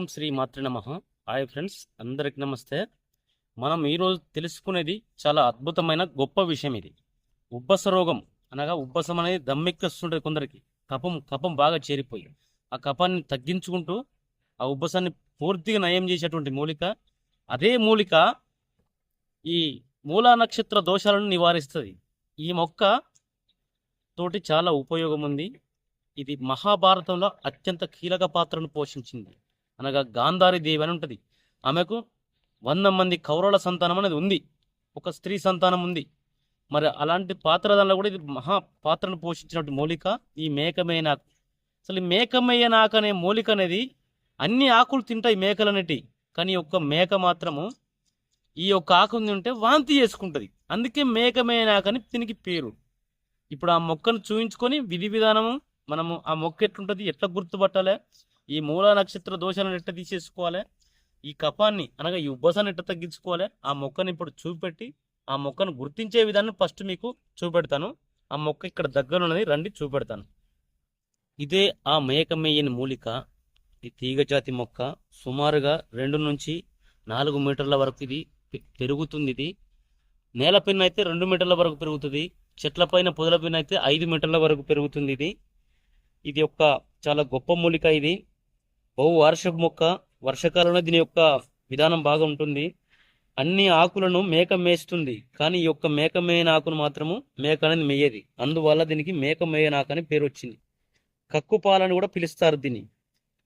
ఓం శ్రీ మాతృ నమ. Hi friends అందరికి నమస్తే. మనం ఈరోజు తెలుసుకునేది చాలా అద్భుతమైన గొప్ప విషయం ఇది. ఉబ్బస రోగం అనగా ఉబ్బసం అనేది దమ్మెక్కిస్తుంటుంది కొందరికి. కపం కపం బాగా చేరిపోయి ఆ కపాన్ని తగ్గించుకుంటూ ఆ ఉబ్బసాన్ని పూర్తిగా నయం చేసేటువంటి మూలిక. అదే మూలిక ఈ మూలా నక్షత్ర దోషాలను నివారిస్తుంది. ఈ మొక్క తోటి చాలా ఉపయోగం ఉంది. ఇది మహాభారతంలో అత్యంత కీలక పాత్రను పోషించింది. అనగా గాంధారి దేవి అని ఉంటుంది. ఆమెకు వంద మంది కౌరవుల సంతానం అనేది ఉంది. ఒక స్త్రీ సంతానం ఉంది. మరి అలాంటి పాత్ర దానిలో కూడా ఇది మహా పాత్రను పోషించినట్టు మూలిక ఈ మేకమేనాకు అసలు ఈ మేకమేయనాకు అనే మూలిక అనేది అన్ని ఆకులు తింటాయి మేకలనేటి కానీ ఒక్క మేక మాత్రము ఈ యొక్క ఆకుని తింటే వాంతి చేసుకుంటుంది. అందుకే మేకమయ్య నాకని దీనికి పేరు. ఇప్పుడు ఆ మొక్కను చూయించుకొని విధి విధానము మనము ఆ మొక్క ఎట్లుంటుంది ఎట్లా గుర్తుపట్టాలి ఈ మూల నక్షత్ర దోషాలను ఎట్ట తీసేసుకోవాలి? ఈ కపాన్ని అనగా ఈ ఉబ్బసాన్ని ఎట్ట తగ్గించుకోవాలి? ఆ మొక్కని ఇప్పుడు చూపెట్టి ఆ మొక్కను గుర్తించే విధానం ఫస్ట్ మీకు చూపెడతాను. ఆ మొక్క ఇక్కడ దగ్గర ఉన్నది రండి చూపెడతాను. ఇదే ఆ మేకమేయని మూలిక ఈ తీగజాతి మొక్క సుమారుగా రెండు నుంచి నాలుగు మీటర్ల వరకు ఇది పెరుగుతుంది ఇది. నేల పిన్ అయితే రెండు మీటర్ల వరకు పెరుగుతుంది. చెట్ల పైన పొదల పైన అయితే ఐదు మీటర్ల వరకు పెరుగుతుంది ఇది. ఇది ఒక చాలా గొప్ప మూలిక ఇది. బహు వార్షిక మొక్క వర్షాకాలంలో దీని యొక్క విధానం బాగా ఉంటుంది. అన్ని ఆకులను మేక మేస్తుంది. కానీ ఈ యొక్క మేక మేయన ఆకును మాత్రము మేక అనేది మేయది. అందువల్ల దీనికి మేక మేయన ఆకు అని పేరు వచ్చింది. కక్కుపాలని కూడా పిలుస్తారు దీన్ని.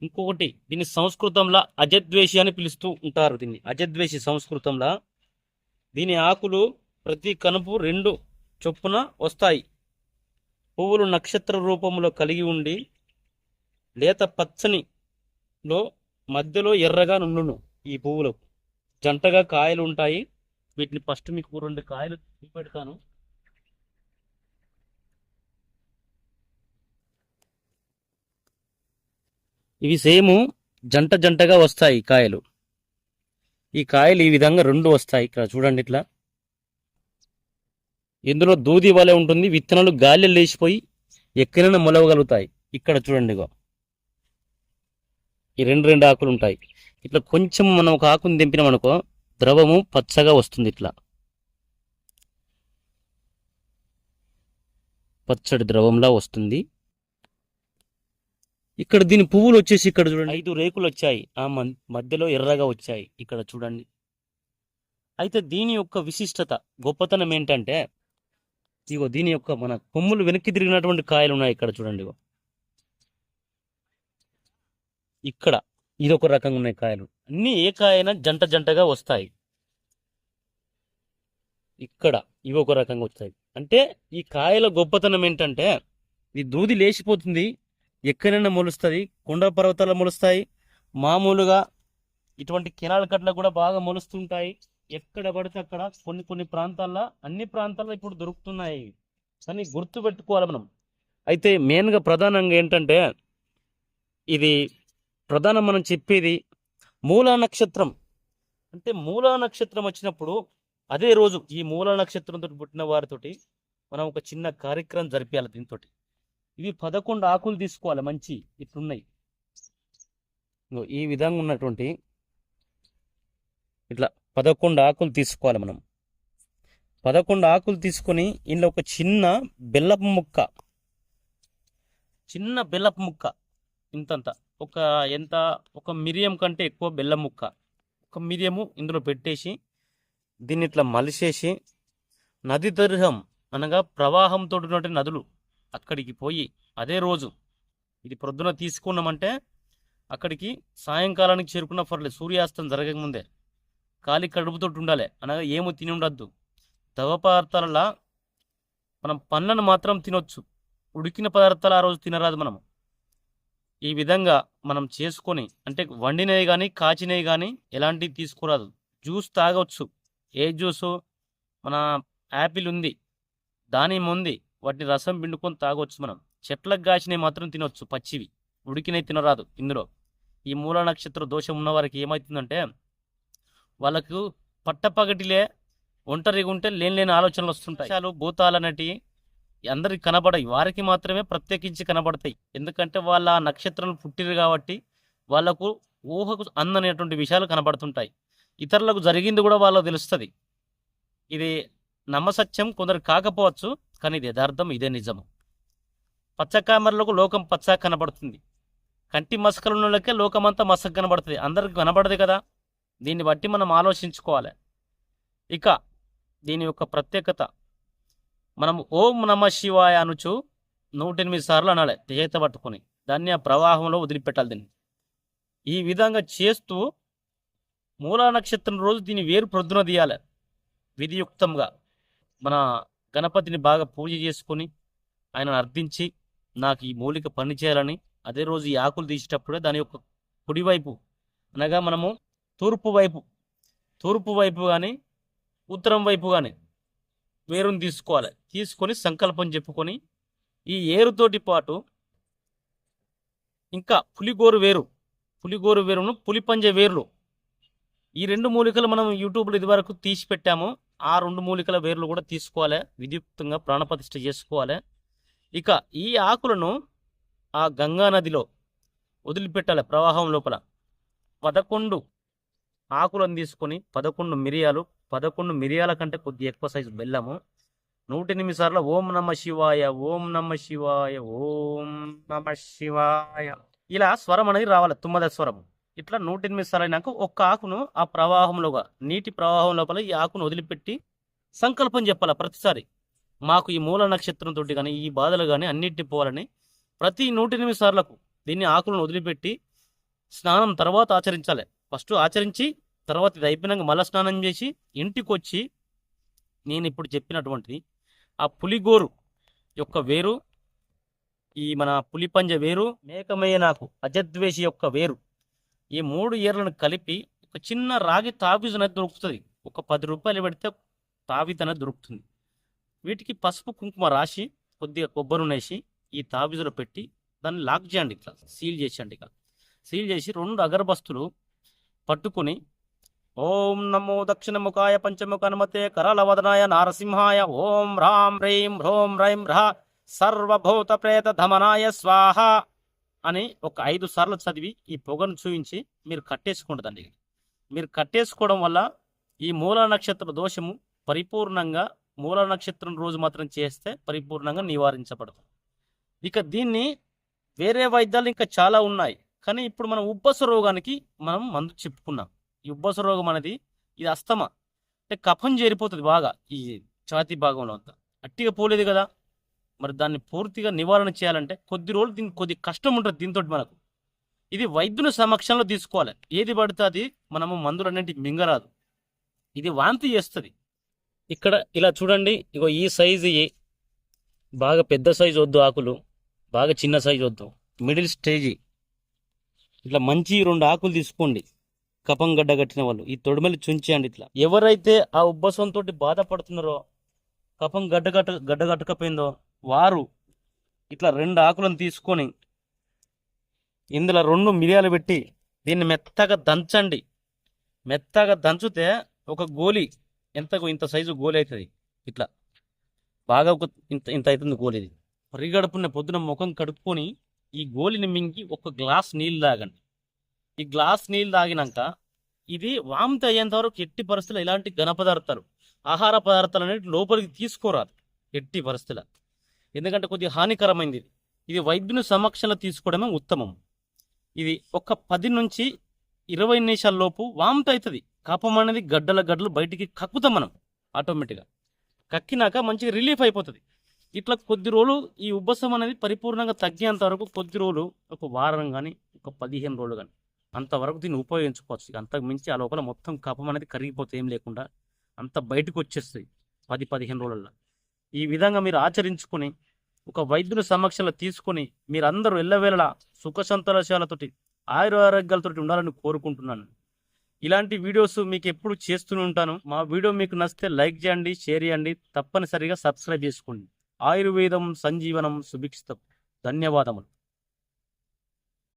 ఇంకొకటి దీన్ని సంస్కృతంలో అజద్వేషి అని పిలుస్తూ ఉంటారు దీన్ని. అజద్వేషి సంస్కృతంలో దీని ఆకులు ప్రతి కనుపు రెండు చొప్పున వస్తాయి. పువ్వులు నక్షత్ర రూపంలో కలిగి ఉండి లేత పచ్చని లో మధ్యలో ఎర్రగా నుండును ఈ పువ్వులకు జంటగా కాయలు ఉంటాయి. వీటిని ఫస్ట్ మీకు రెండు కాయలు చూపెడతాను. ఇవి సేము జంట జంటగా వస్తాయి కాయలు. ఈ కాయలు ఈ విధంగా రెండు వస్తాయి. ఇక్కడ చూడండి ఇట్లా. ఇందులో దూది వలె ఉంటుంది. విత్తనాలు గాలి లేచిపోయి ఎక్కడైనా మొలవగలుగుతాయి. ఇక్కడ చూడండి ఇగో ఈ రెండు రెండు ఆకులు ఉంటాయి. ఇట్లా కొంచెం మనం ఒక ఆకుని దింపినాం అనుకో ద్రవము పచ్చగా వస్తుంది ఇట్లా. పచ్చడి ద్రవంలా వస్తుంది. ఇక్కడ దీని పువ్వులు వచ్చేసి ఇక్కడ చూడండి. ఐదు రేకులు వచ్చాయి. ఆ మధ్యలో ఎర్రగా వచ్చాయి. ఇక్కడ చూడండి. అయితే దీని యొక్క విశిష్టత గొప్పతనం ఏంటంటే ఇగో దీని యొక్క మన కొమ్ములు వెనక్కి తిరిగినటువంటి కాయలు ఉన్నాయి ఇక్కడ చూడండి ఇగో. ఇక్కడ ఇది ఒక రకంగా ఉన్నాయి కాయలు. అన్ని ఏ కాయైనా జంట జంటగా వస్తాయి. ఇక్కడ ఇవి ఒక రకంగా వస్తాయి. అంటే ఈ కాయల గొప్పతనం ఏంటంటే ఈ దూది లేచిపోతుంది ఎక్కడైనా మొలుస్తుంది కొండ పర్వతాలు మొలుస్తాయి మామూలుగా ఇటువంటి కిరాల కట్ల కూడా బాగా మొలుస్తుంటాయి. ఎక్కడ పడితే అక్కడ కొన్ని కొన్ని ప్రాంతాల్లో అన్ని ప్రాంతాల్లో ఇప్పుడు దొరుకుతున్నాయి. కానీ గుర్తు పెట్టుకోవాలి మనం. అయితే మెయిన్గా ప్రధానంగా ఏంటంటే ఇది ప్రధానం మనం చెప్పేది మూలా నక్షత్రం. అంటే మూలా నక్షత్రం వచ్చినప్పుడు అదే రోజు ఈ మూలా నక్షత్రంతో పుట్టిన వారితోటి మనం ఒక చిన్న కార్యక్రమం జరిపించాలి దీంతో ఇవి పదకొండు ఆకులు తీసుకోవాలి మంచి ఇట్లున్నాయి. ఈ విధంగా ఉన్నటువంటి ఇట్లా పదకొండు ఆకులు తీసుకోవాలి మనం. పదకొండు ఆకులు తీసుకొని ఇందులో ఒక చిన్న బెల్లపు ముక్క. చిన్న బెల్లపు ముక్క ఇంతంత. ఒక ఎంత ఒక మిరియం కంటే ఎక్కువ బెల్లం ముక్క. ఒక మిరియము ఇందులో పెట్టేసి దీన్ని ఇట్లా మలిసేసి నది దర్హం అనగా ప్రవాహంతో ఉన్నటువంటి నదులు అక్కడికి పోయి అదే రోజు ఇది ప్రొద్దున తీసుకున్నామంటే అక్కడికి సాయంకాలానికి చేరుకున్న పర్లేదు సూర్యాస్తం జరగకముందే. ఖాళీ కడుపుతో ఉండాలి అనగా ఏమో తిని ఉండద్దు. దవ పదార్థాలలో మనం పండ్లను మాత్రం తినొచ్చు. ఉడికిన పదార్థాలు ఆ రోజు తినరాదు మనం ఈ విధంగా మనం చేసుకొని అంటే వండినవి కానీ కాచినవి కానీ ఎలాంటివి తీసుకోరాదు. జ్యూస్ తాగవచ్చు ఏ జ్యూసు? మన యాపిల్ ఉంది. దానిమ్మ ఉంది. వాటిని రసం పిండుకొని తాగొచ్చు మనం. చెట్లకు కాచినవి మాత్రం తినొచ్చు. పచ్చివి. ఉడికినవి తినరాదు ఇందులో. ఈ మూల నక్షత్ర దోషం ఉన్న వారికి ఏమవుతుందంటే వాళ్ళకు పట్టపగటిలే ఒంటరిగా ఉంటే లేని లేని ఆలోచనలు వస్తుంటాయి. చాలు భూతాలు అనేటివి అందరికి కనబడవు వారికి మాత్రమే ప్రత్యేకించి కనబడతాయి. ఎందుకంటే వాళ్ళ ఆ నక్షత్రాలు పుట్టిరు కాబట్టి వాళ్ళకు ఊహకు అందనేటువంటి విషయాలు కనబడుతుంటాయి. ఇతరులకు జరిగింది కూడా వాళ్ళకు తెలుస్తుంది. ఇది నమ్మసత్యం కొందరు కాకపోవచ్చు కానీ ఇది యథార్థం ఇదే నిజము. పచ్చకామరలకు లోకం పచ్చ కనబడుతుంది. కంటి మసకలున్నోళ్ళకే లోకమంతా మసక కనబడుతుంది. అందరికి కనబడదు కదా? దీన్ని బట్టి మనం ఆలోచించుకోవాలి. ఇక దీని యొక్క ప్రత్యేకత. మనం ఓం నమ శివాయ అనుచు నూట ఎనిమిది సార్లు అనాలి చేత పట్టుకొని. దాన్ని ఆ ప్రవాహంలో వదిలిపెట్టాలి దీన్ని. ఈ విధంగా చేస్తూ మూలా నక్షత్రం రోజు దీన్ని వేరు ప్రొద్దున తీయాలి. విధియుక్తంగా మన గణపతిని బాగా పూజ చేసుకొని ఆయనను అర్థించి నాకు ఈ మూలిక పని చేయాలని అదే రోజు ఈ ఆకులు తీసేటప్పుడే దాని యొక్క కుడివైపు అనగా మనము తూర్పు వైపు తూర్పు వైపు కానీ ఉత్తరం వైపు కానీ వేరుని తీసుకోవాలి. తీసుకొని సంకల్పం చెప్పుకొని ఈ ఏరుతోటి పాటు ఇంకా పులిగోరు వేరు. పులిగోరు వేరును పులిపంజ వేర్లు. ఈ రెండు మూలికలు మనం యూట్యూబ్లో ఇదివరకు తీసి పెట్టాము. ఆ రెండు మూలికల వేర్లు కూడా తీసుకోవాలి. విద్యుక్తంగా ప్రాణప్రతిష్ఠ చేసుకోవాలి. ఇక ఈ ఆకులను ఆ గంగా నదిలో వదిలిపెట్టాలి ప్రవాహం లోపల. పదకొండు ఆకులను తీసుకొని పదకొండు మిరియాలు పదకొండు మిరియాల కంటే కొద్ది ఎక్కువ సైజు బెల్లము. నూట ఎనిమిది సార్లు ఓం నమ శివాయ ఓం నమ శివాయ ఓం నమ శివాయ. ఇలా స్వరం అనేది రావాలి తుమ్మద స్వరం ఇట్లా నూట ఎనిమిది సార్లు అయినాక ఒక్క ఆకును ఆ ప్రవాహంలోగా నీటి ప్రవాహం లోపల ఈ ఆకును వదిలిపెట్టి సంకల్పం చెప్పాలి ప్రతిసారి. మాకు ఈ మూల నక్షత్రం తోటి కానీ ఈ బాధలు కానీ అన్నింటినీ పోవాలని ప్రతి నూట ఎనిమిది సార్లకు దీన్ని ఆకులను వదిలిపెట్టి స్నానం తర్వాత ఆచరించాలి. ఫస్ట్ ఆచరించి తర్వాత ఇది అయిపోయినాక మళ్ళీ స్నానం చేసి ఇంటికి వచ్చి నేను ఇప్పుడు చెప్పినటువంటిది ఆ పులిగోరు యొక్క వేరు ఈ మన పులిపంజ వేరు మేకమయ్య నాకు అజద్వేషి యొక్క వేరు ఈ మూడు ఏర్లను కలిపి ఒక చిన్న రాగి తాబీజు అనేది దొరుకుతుంది. ఒక పది రూపాయలు పెడితే తాబీజ్ అనేది దొరుకుతుంది. వీటికి పసుపు కుంకుమ రాసి కొద్దిగా కొబ్బరి నేసి ఈ తాబీజులో పెట్టి దాన్ని లాక్ చేయండి ఇట్లా సీల్ చేసేయండి ఇక. సీల్ చేసి రెండు అగరబస్తులు పట్టుకుని ఓం నమో దక్షిణముఖాయ పంచముఖ హనుమతే నారసింహాయ ఓం రాం హ్రీం హ్రోం రైం హ్రా సర్వభూత ప్రేత ధమనాయ స్వాహ అని ఒక ఐదు సార్లు చదివి ఈ పొగను చూపించి మీరు కట్టేసుకుంటుందండి. మీరు కట్టేసుకోవడం వల్ల ఈ మూల నక్షత్ర దోషము పరిపూర్ణంగా మూల నక్షత్రం రోజు మాత్రం చేస్తే పరిపూర్ణంగా నివారించబడదు. ఇక దీన్ని వేరే వైద్యాలు ఇంకా చాలా ఉన్నాయి. కానీ ఇప్పుడు మనం ఉబ్బస రోగానికి మనం మందు చెప్పుకున్నాం. ఉబ్బస రోగం అనేది ఇది అస్తమా? అంటే కఫం చేరిపోతుంది బాగా ఈ ఛాతీ భాగంలో అంతా. అట్టిగా పోలేదు కదా? మరి దాన్ని పూర్తిగా నివారణ చేయాలంటే కొద్ది రోజులు దీనికి కొద్ది కష్టం ఉంటుంది దీంతో మనకు. ఇది వైద్యుని సమక్షంలో తీసుకోవాలి. ఏది పడితే అది మనము మందులు అన్నింటికి మింగరాదు. ఇది వాంతి చేస్తుంది. ఇక్కడ ఇలా చూడండి ఇగో ఈ సైజు ఏ? బాగా పెద్ద సైజు వద్దు ఆకులు బాగా చిన్న సైజు వద్దు. Middle stage. ఇట్లా మంచి రెండు ఆకులు తీసుకోండి. కపం గడ్డ కట్టిన వాళ్ళు. ఈ తొడిమలు చుంచేయండి ఇట్లా. ఎవరైతే ఆ ఉబ్బసంతో బాధపడుతున్నారో కపం గడ్డ కట్ట గడ్డ కట్టకపోయిందో వారు ఇట్లా రెండు ఆకులను తీసుకొని ఇందులో రెండు మిరియాలు పెట్టి దీన్ని మెత్తగా దంచండి. మెత్తగా దంచితే ఒక గోలి ఎంతకు ఇంత సైజు గోలి అవుతుంది? ఇట్లా. బాగా ఒక ఇంత ఇంత అవుతుంది గోలి ఇది. పరిగడుపున్న పొద్దున ముఖం కడుక్కొని ఈ గోలిని మింగి ఒక గ్లాస్ నీళ్ళు తాగండి. ఈ గ్లాస్ నీళ్ళు తాగినాక ఇది వామిత అయ్యేంత వరకు ఎట్టి పరిస్థితులు ఇలాంటి ఘన పదార్థాలు ఆహార పదార్థాలు అనేవి లోపలికి తీసుకోరాదు ఎట్టి పరిస్థితుల. ఎందుకంటే కొద్దిగా హానికరమైంది ఇది. ఇది వైద్యుని సమక్షంలో తీసుకోవడమే ఉత్తమం. ఇది ఒక పది నుంచి ఇరవై నిమిషాల లోపు వామిత అవుతుంది కపం అనేది గడ్డల గడ్డలు బయటికి కక్కుతాం మనం ఆటోమేటిక్గా. కక్కినాక మంచిగా రిలీఫ్ అయిపోతుంది. ఇట్లా కొద్ది రోజులు ఈ ఉబ్బసం అనేది పరిపూర్ణంగా తగ్గేంత వరకు కొద్ది రోజులు ఒక వారం కానీ ఒక పదిహేను రోజులు కానీ అంతవరకు దీన్ని ఉపయోగించుకోవచ్చు. అంతకు మించి ఆ లోపల మొత్తం కఫం అనేది కరిగిపోతే ఏం లేకుండా అంత బయటకు వచ్చేస్తుంది పది పదిహేను రోజుల్లో ఈ విధంగా మీరు ఆచరించుకొని ఒక వైద్యుని సమక్షంలో తీసుకొని మీరందరూ ఎల్లవేళలా సుఖ సంతోషాలతోటి ఆరోగ్యాలతోటి ఉండాలని కోరుకుంటున్నాను. ఇలాంటి వీడియోస్ మీకు ఎప్పుడు చేస్తూనే ఉంటాను. మా వీడియో మీకు నచ్చితే లైక్ చేయండి షేర్ చేయండి తప్పనిసరిగా సబ్స్క్రైబ్ చేసుకోండి. ఆయుర్వేదం సంజీవనం సుభిక్షితం. ధన్యవాదములు.